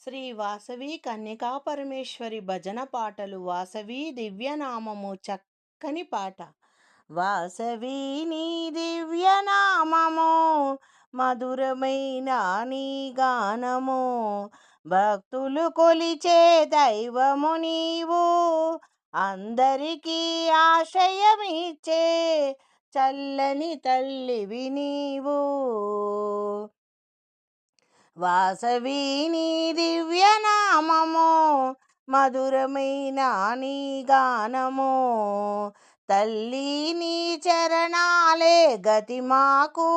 శ్రీ వాసవి కన్యకా పరమేశ్వరి భజన పాటలు వాసవి దివ్యనామము చక్కని పాట. వాసవి నీ దివ్యనామము మధురమైన నీ గానము భక్తులు కొలిచే దైవము నీవు అందరికీ ఆశయమిచ్చే చల్లని తల్లివి నీవు. వాసవి నీ దివ్యనామము మధురమైన నీ గానము. తల్లి నీ చరణాలే గతి మాకు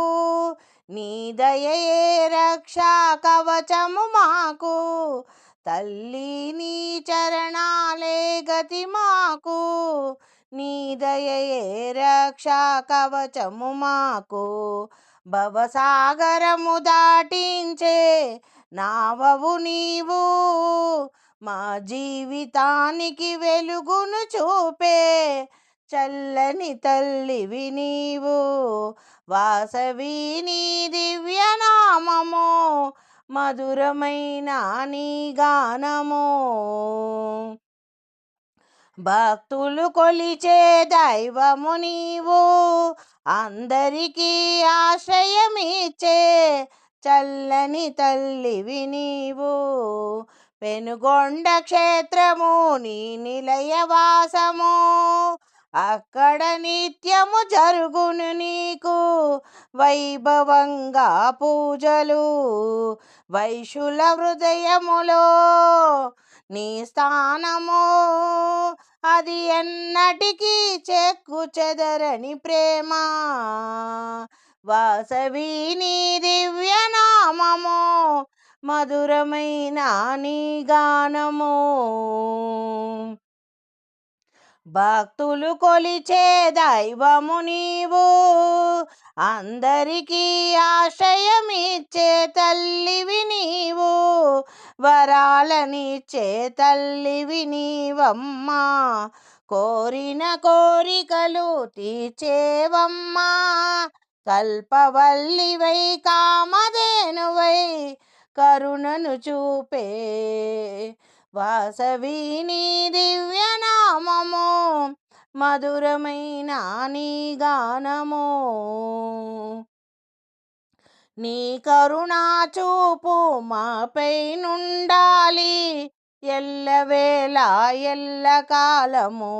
నీ దయయే రక్షా కవచము మాకు. తల్లి నీ చరణాలే గతి మాకు నీ దయయే రక్షా కవచము మాకు. భవసాగరము దాటించే నావవు నీవు. మా జీవితానికి వెలుగును చూపే చల్లని తల్లివి నీవు. వాసవి నీ దివ్యనామము మధురమైన నీ గానము. భక్తులు కొలిచే దైవము నీవు. అందరికీ ఆశ్రయమిచ్చే చల్లని తల్లివి నీవు. పెనుగొండ క్షేత్రము నీ నిలయవాసము అక్కడ నిత్యము జరుగును నీకు. వైభవంగా పూజలు వైశుల హృదయములో నీ స్థానము. అది ఎన్నటికీ చెక్కు చెదరని ప్రేమ. వాసవి నీ దివ్యనామము మధురమైన నీ గానము. భక్తులు కొలిచే దైవము నీవు అందరికీ ఆశయమిచ్చే తల్లివి నీవు. వరాలనిచ్చే తల్లివి నీవమ్మా కోరిన కోరికలు తీర్చేవమ్మా. కల్పవల్లివై కామధేనువై కరుణను చూపే. వాసవి నీ దివ్యనామము మధురమైన నీ గానము. నీ కరుణా చూపు మాపై నుండాలి. ఎల్లవేళ ఎల్ల కాలము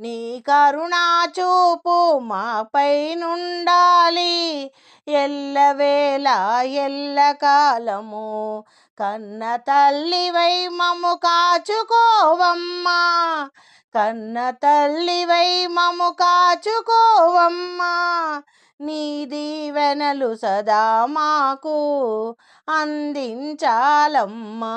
నీ కరుణా చూపు మాపై నుండాలి. ఎల్లవేళ ఎల్ల కాలము కన్న తల్లివై మము కాచుకోవమ్మా. కన్న తల్లివై మము కాచుకోవమ్మా. నీ దీవెనలు సదా మాకు అందించాలమ్మా.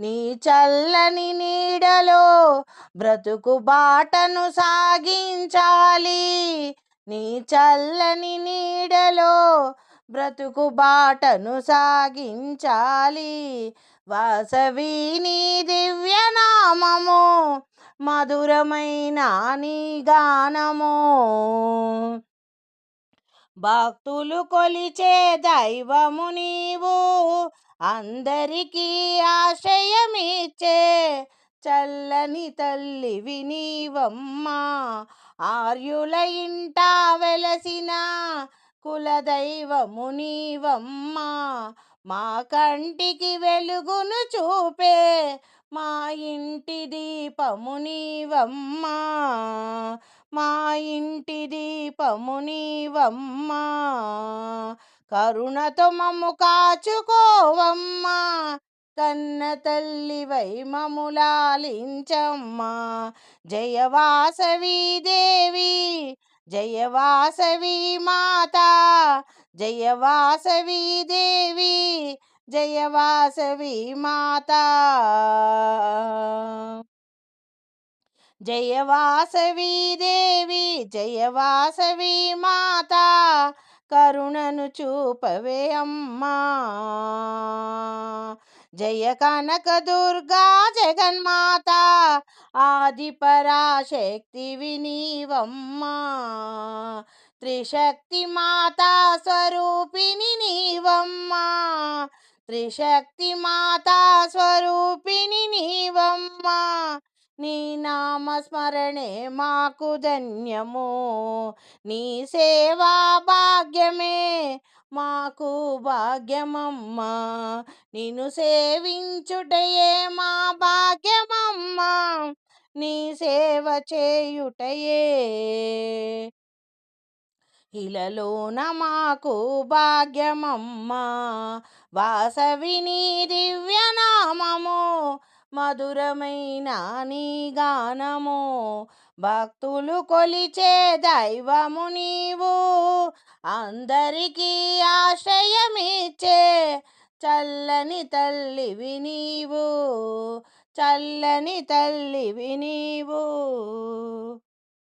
నీ చల్లని నీడలో బ్రతుకు బాటను సాగించాలి. నీ చల్లని నీడలో బ్రతుకు బాటను సాగించాలి. వాసవి నీ దివ్యనామము మధురమైన నీ గానము. భక్తులు కొలిచే దైవము నీవు. అందరికీ ఆశయమిచ్చే చల్లని తల్లి వినీవమ్మా ఆర్యుల ఇంట వెలసిన కులదైవము నీవమ్మా. మా కంటికి వెలుగును చూపే మా ఇంటి దీపము నీవమ్మా. మా ఇంటి దీపము నీవమ్మా. కరుణతో మమ్ము కాచుకోవమ్మా. కన్న తల్లివై మములాలించమ్మా జయవాసవి దేవి జయవాసవి మాత. జయవాసవి దేవి జయవాసవి మాత. జయ జయవాసవి దేవి జయ వాసవి మాత కరుణను చూపవే అమ్మా. జయ కనక దుర్గా జగన్మాత ఆది పరాశక్తి వినీవమ్మా. త్రిశక్తి మాతా స్వరూపిణి నీవమ్మా. త్రిశక్తి మాతా స్వరూపిణి నీవమ్మా. నీ నామస్మరణే మాకు ధన్యము. నీ సేవా భాగ్యమే మాకు భాగ్యమమ్మా. నిన్ను సేవించుటయే మా భాగ్యమమ్మా. నీ సేవ చేయుటయే. ఇలలోన మాకు భాగ్యమమ్మా. వాసవి నీది మధురమైన నీ గానము భక్తులు కొలిచే దైవము నీవు. అందరికీ ఆశ్రయమిచ్చే చల్లని తల్లివి నీవు చల్లని తల్లివి నీవు.